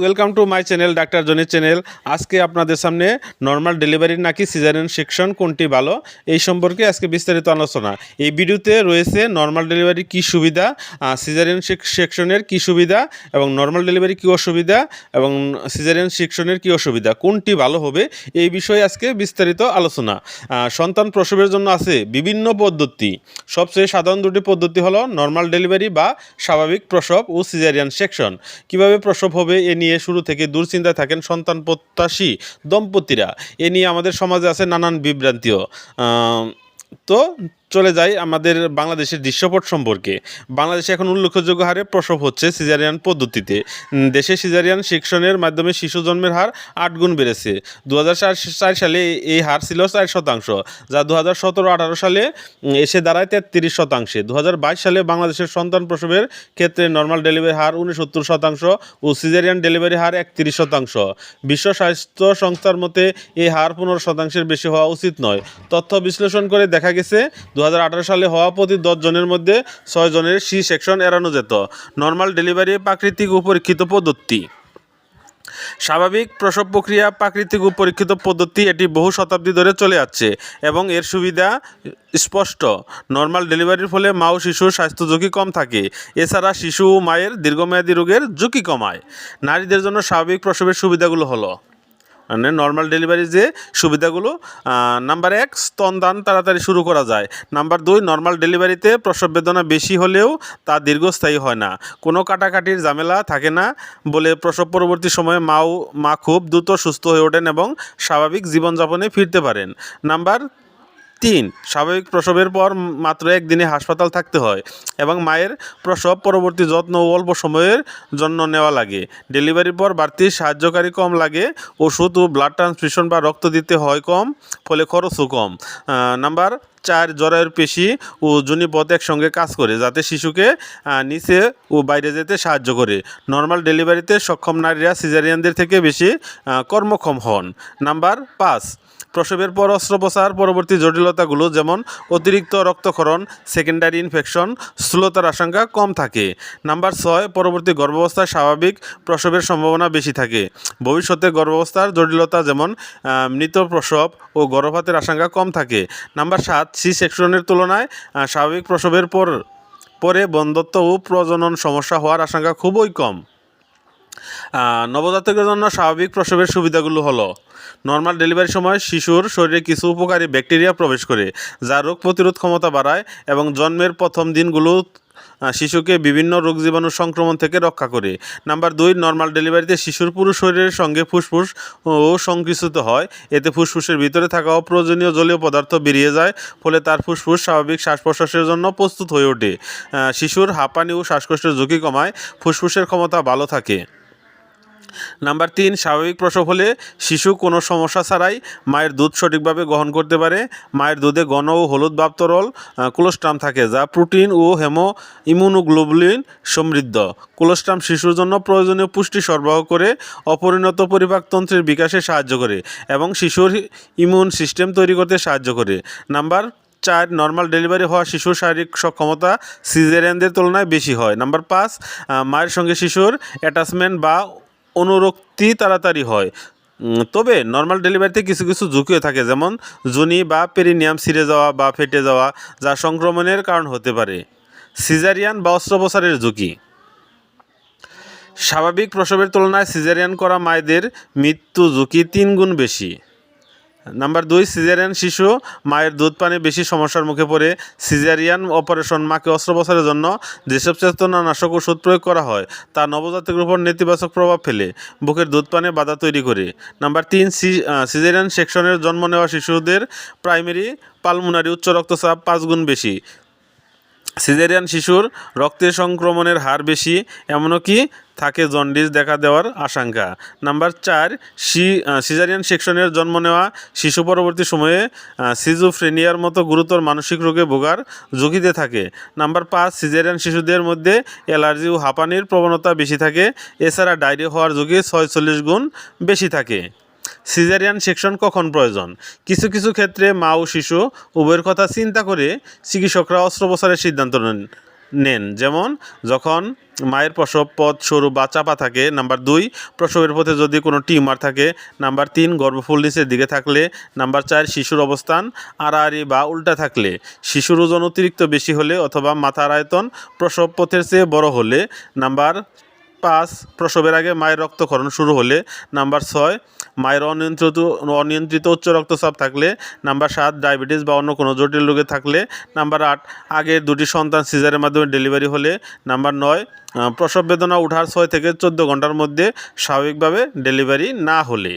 Welcome to my channel doctor জনির channel আজকে আপনাদের সামনে নর্মাল ডেলিভারির নাকি সিজারিয়ান সেকশন কোনটি ভালো, এই সম্পর্কে আজকে বিস্তারিত আলোচনা। এই ভিডিওতে রয়েছে নর্মাল ডেলিভারি কী সুবিধা সিজারিয়ান সেকশনের কী সুবিধা এবং নর্মাল ডেলিভারি কী অসুবিধা এবং সিজারিয়ান সেকশনের কী অসুবিধা, কোনটি ভালো হবে, এই বিষয়ে আজকে বিস্তারিত আলোচনা। সন্তান প্রসবের জন্য আছে বিভিন্ন পদ্ধতি। সবচেয়ে সাধারণ দুটি পদ্ধতি হলো নর্মাল ডেলিভারি বা স্বাভাবিক প্রসব ও সিজারিয়ান সেকশন কীভাবে প্রসব হবে, এ নিয়ে শুরু থেকে দুশ্চিন্তায় থাকেন সন্তান প্রত্যাশী দম্পতিরা। এ নিয়ে আমাদের সমাজে আছে নানান বিভ্রান্তিও। তো চলে যাই আমাদের বাংলাদেশের দৃশ্যপট সম্পর্কে। বাংলাদেশে এখন উল্লেখযোগ্য হারে প্রসব হচ্ছে সিজারিয়ান পদ্ধতিতে। দেশে সিজারিয়ান সেকশনের মাধ্যমে শিশু জন্মের হার আট গুণ বেড়েছে। দু চার সালে এই হার ছিল চার শতাংশ, যা দু হাজার সতেরো সালে এসে দাঁড়ায় তেত্রিশ শতাংশে। দু হাজার বাইশ সালে বাংলাদেশের সন্তান প্রসবের ক্ষেত্রে নর্মাল ডেলিভারি হার উনসত্তর শতাংশ ও সিজারিয়ান ডেলিভারি হার একত্রিশ শতাংশ। বিশ্ব স্বাস্থ্য সংস্থার মতে এই হার পনেরো শতাংশের বেশি হওয়া উচিত নয়। তথ্য বিশ্লেষণ করে দেখা গেছে দু সালে হওয়া প্রতি জনের মধ্যে জনের সি সেকশন এড়ানো যেত। নর্মাল ডেলিভারি প্রাকৃতিক ও পরীক্ষিত পদ্ধতি। স্বাভাবিক প্রসব প্রক্রিয়া প্রাকৃতিক ও পরীক্ষিত পদ্ধতি এটি বহু শতাব্দী ধরে চলে যাচ্ছে এবং এর সুবিধা স্পষ্ট। নর্মাল ডেলিভারির ফলে মা ও শিশুর স্বাস্থ্য ঝুঁকি কম থাকে। এছাড়া শিশু ও মায়ের দীর্ঘমেয়াদী রোগের ঝুঁকি কমায়। নারীদের জন্য স্বাভাবিক প্রসবের সুবিধাগুলো হলো মানে নর্মাল ডেলিভারি যে সুবিধাগুলো নাম্বার এক স্তনদান তাড়াতাড়ি শুরু করা যায়। নাম্বার দুই নর্মাল ডেলিভারিতে প্রসব বেদনা বেশি হলেও তা দীর্ঘস্থায়ী হয় না। কোনো কাটাকাটির ঝামেলা থাকে না বলে প্রসব পরবর্তী সময়ে মাও, মা খুব দ্রুত সুস্থ হয়ে ওঠেন এবং স্বাভাবিক জীবনযাপনে ফিরতে পারেন। নাম্বার তিন, স্বাভাবিক প্রসবের পর মাত্র একদিনে হাসপাতাল থাকতে হয় এবং মায়ের প্রসব পরবর্তী যত্ন অল্প সময়ের জন্য নেওয়া লাগে। ডেলিভারির পর বাড়তি সাহায্যকারী কম লাগে, ওষুধ ও ব্লাড ট্রান্সফিউশন বা রক্ত দিতে হয় কম, ফলে খরচও কম। নাম্বার চার, জরায়ুর পেশি ও জনিপথ একসঙ্গে কাজ করে যাতে শিশুকে নিচে ও বাইরে যেতে সাহায্য করে। নর্মাল ডেলিভারিতে সক্ষম নারীরা সিজারিয়ানদের থেকে বেশি কর্মক্ষম হন। নাম্বার পাঁচ প্রসবের পর অস্ত্রোপচার, পরবর্তী জটিলতাগুলো যেমন অতিরিক্ত রক্তক্ষরণ সেকেন্ডারি ইনফেকশন স্থূলতার আশঙ্কা কম থাকে। নাম্বার ছয়, পরবর্তী গর্ভাবস্থায় স্বাভাবিক প্রসবের সম্ভাবনা বেশি থাকে। ভবিষ্যতে গর্ভাবস্থার জটিলতা যেমন মৃত প্রসব ও গর্ভপাতের আশঙ্কা কম থাকে। নাম্বার সাত সি সেকশনের তুলনায় স্বাভাবিক প্রসবের পর, পরে বন্ধত্ব ও প্রজনন সমস্যা হওয়ার আশঙ্কা খুবই কম। নবজাতকের জন্য স্বাভাবিক প্রসবের সুবিধাগুলো হলো নর্মাল ডেলিভারির সময় শিশুর শরীরে কিছু উপকারী ব্যাকটেরিয়া প্রবেশ করে, যা রোগ প্রতিরোধ ক্ষমতা বাড়ায় এবং জন্মের প্রথম দিনগুলো শিশুকে বিভিন্ন রোগ জীবাণু সংক্রমণ থেকে রক্ষা করে। নাম্বার দুই নর্মাল ডেলিভারিতে শিশুর পুরো শরীরের সঙ্গে ফুসফুস ও সংকুচিত হয়। এতে ফুসফুসের ভিতরে থাকা অপ্রয়োজনীয় জলীয় পদার্থ বেরিয়ে যায়, ফলে তার ফুসফুস স্বাভাবিক শ্বাস প্রশ্বাসের জন্য প্রস্তুত হয়ে ওঠে। শিশুর হাঁপানি ও শ্বাসকষ্টের ঝুঁকি কমায়, ফুসফুসের ক্ষমতা ভালো থাকে। নাম্বার তিন, স্বাভাবিক প্রসব হলে শিশু কোনো সমস্যা ছাড়াই মায়ের দুধ সঠিকভাবে গ্রহণ করতে পারে। মায়ের দুধে ঘন ও হলুদ ভাব তরল কোলোস্ট্রাম থাকে, যা প্রোটিন ও হেমো ইমিউনোগ্লোবুলিন সমৃদ্ধ। কোলোস্ট্রাম শিশুর জন্য প্রয়োজনীয় পুষ্টি সরবরাহ করে অপরিণত পরিপাকতন্ত্রের বিকাশে সাহায্য করে এবং শিশুর ইমিউন সিস্টেম তৈরি করতে সাহায্য করে। নাম্বার চার, নর্মাল ডেলিভারি হওয়া শিশুর শারীরিক সক্ষমতা সিজারিয়ানদের তুলনায় বেশি হয়। নাম্বার পাঁচ মায়ের সঙ্গে শিশুর অ্যাটাচমেন্ট বা অনুরক্তি তাড়াতাড়ি হয়। তবে নর্মাল ডেলিভারিতে কিছু কিছু ঝুঁকিও থাকে, যেমন জুনি বা পেরিনিয়াম ছিঁড়ে যাওয়া বা ফেটে যাওয়া, যা সংক্রমণের কারণ হতে পারে। সিজারিয়ান বা অস্ত্রোপচারের ঝুঁকি। স্বাভাবিক প্রসবের তুলনায় সিজারিয়ান করা মায়েদের মৃত্যু ঝুঁকি তিন গুণ বেশি। নাম্বার দুই, সিজারিয়ান শিশু, মায়ের দুধ পানে বেশি সমস্যার মুখে পড়ে। সিজারিয়ান অপারেশন মাকে অস্ত্রোপচারের জন্য যেসব চেতনানাশক ওষুধ প্রয়োগ করা হয়, তা নবজাতকের উপর নেতিবাচক প্রভাব ফেলে, বুকের দুধ পানে বাধা তৈরি করে। নাম্বার তিন সিজারিয়ান সেকশনের জন্ম নেওয়া শিশুদের প্রাইমারি পালমোনারি উচ্চ রক্তচাপ পাঁচ গুণ বেশি। সিজারিয়ান শিশুর রক্তে সংক্রমণের হার বেশি, এমনকি থাকে জন্ডিস দেখা দেওয়ার আশঙ্কা। নাম্বার চার, সি সিজারিয়ান সেকশনের জন্ম নেওয়া শিশু পরবর্তী সময়ে সিজোফ্রেনিয়ার মতো গুরুতর মানসিক রোগে ভোগার ঝুঁকিতে থাকে। নাম্বার পাঁচ, সিজারিয়ান শিশুদের মধ্যে অ্যালার্জি ও হাঁপানির প্রবণতা বেশি থাকে। এছাড়া ডায়রিয়া হওয়ার ঝুঁকি ছয়চল্লিশ গুণ বেশি থাকে। সিজারিয়ান সেকশন কখন প্রয়োজন? কিছু কিছু ক্ষেত্রে মা ও শিশু উভয়ের কথা চিন্তা করে চিকিৎসকরা অস্ত্রোপচারের সিদ্ধান্ত নেন। নেন। যেমন, যখন মায়ের প্রসব পথ সরু বা চাপা থাকে, নাম্বার দুই, প্রসবের পথে যদি কোনো টিউমার থাকে, নাম্বার তিন, গর্ভফুল নিচের দিকে থাকলে, নাম্বার চার, শিশুর অবস্থান আড়াআড়ি বা উল্টা থাকলে, শিশুর ওজন অতিরিক্ত বেশি হলে অথবা মাথার আয়তন প্রসব পথের চেয়ে বড় হলে, নাম্বার পাঁচ প্রসবের আগে মায়ের রক্তক্ষরণ শুরু হলে নাম্বার ছয়, মায়ের অনিয়ন্ত্রিত অনিয়ন্ত্রিত উচ্চ রক্তচাপ থাকলে নাম্বার সাত, ডায়াবেটিস বা অন্য কোনো জটিল রোগে থাকলে নাম্বার আট আগের দুটি সন্তান সিজারের মাধ্যমে ডেলিভারি হলে নাম্বার নয় প্রসব বেদনা ওঠার ছয় থেকে চোদ্দ ঘণ্টার মধ্যে স্বাভাবিকভাবে ডেলিভারি না হলে।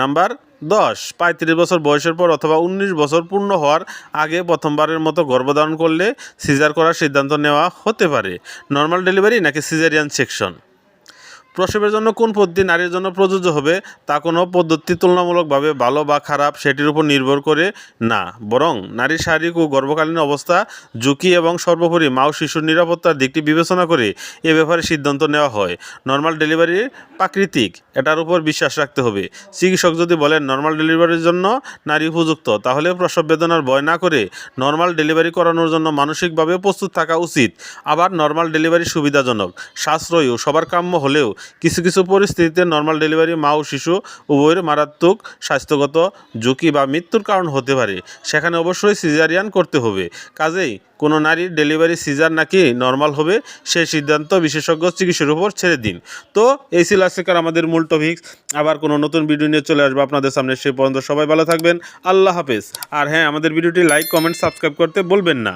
নাম্বার দশ, পঁয়ত্রিশ বছর বয়সের পর অথবা উনিশ বছর পূর্ণ হওয়ার আগে প্রথমবারের মতো গর্ভধারণ করলে সিজার করার সিদ্ধান্ত নেওয়া হতে পারে। নর্মাল ডেলিভারি নাকি সিজারিয়ান সেকশন? প্রসবের জন্য কোন পদ্ধতি নারীর জন্য প্রযোজ্য হবে তা কোনো পদ্ধতি তুলনামূলকভাবে ভালো বা খারাপ সেটির উপর নির্ভর করে না। বরং নারীর শারীরিক ও গর্ভকালীন অবস্থা, ঝুঁকি এবং সর্বোপরি মা ও শিশুর নিরাপত্তার দিকটি বিবেচনা করে এ ব্যাপারে সিদ্ধান্ত নেওয়া হয়। নর্মাল ডেলিভারি প্রাকৃতিক, এটার উপর বিশ্বাস রাখতে হবে। চিকিৎসক যদি বলেন নর্মাল ডেলিভারির জন্য নারী উপযুক্ত, তাহলে প্রসব বেদনার ভয় না করে নর্মাল ডেলিভারি করানোর জন্য মানসিকভাবে প্রস্তুত থাকা উচিত। আবার নর্মাল ডেলিভারি সুবিধাজনক, সাশ্রয়ী ও সবার কাম্য হলেও কিছু কিছু পরিস্থিতিতে নর্মাল ডেলিভারি মা ও শিশু উভয়ের মারাত্মক স্বাস্থ্যগত ঝুঁকি বা মৃত্যুর কারণ হতে পারে। সেখানে অবশ্যই সিজারিয়ান করতে হবে। কাজেই কোনো নারীর ডেলিভারি সিজার নাকি নর্মাল হবে সেই সিদ্ধান্ত বিশেষজ্ঞ চিকিৎসার উপর ছেড়ে দিন। তো এই ছিল আজকের আমাদের মূল টপিক আবার কোনো নতুন ভিডিও নিয়ে চলে আসব আপনাদের সামনে সে পর্যন্ত। সবাই ভালো থাকবেন। আল্লাহ হাফেজ। আর হ্যাঁ আমাদের ভিডিওটি লাইক কমেন্ট সাবস্ক্রাইব করতে বলবেন না।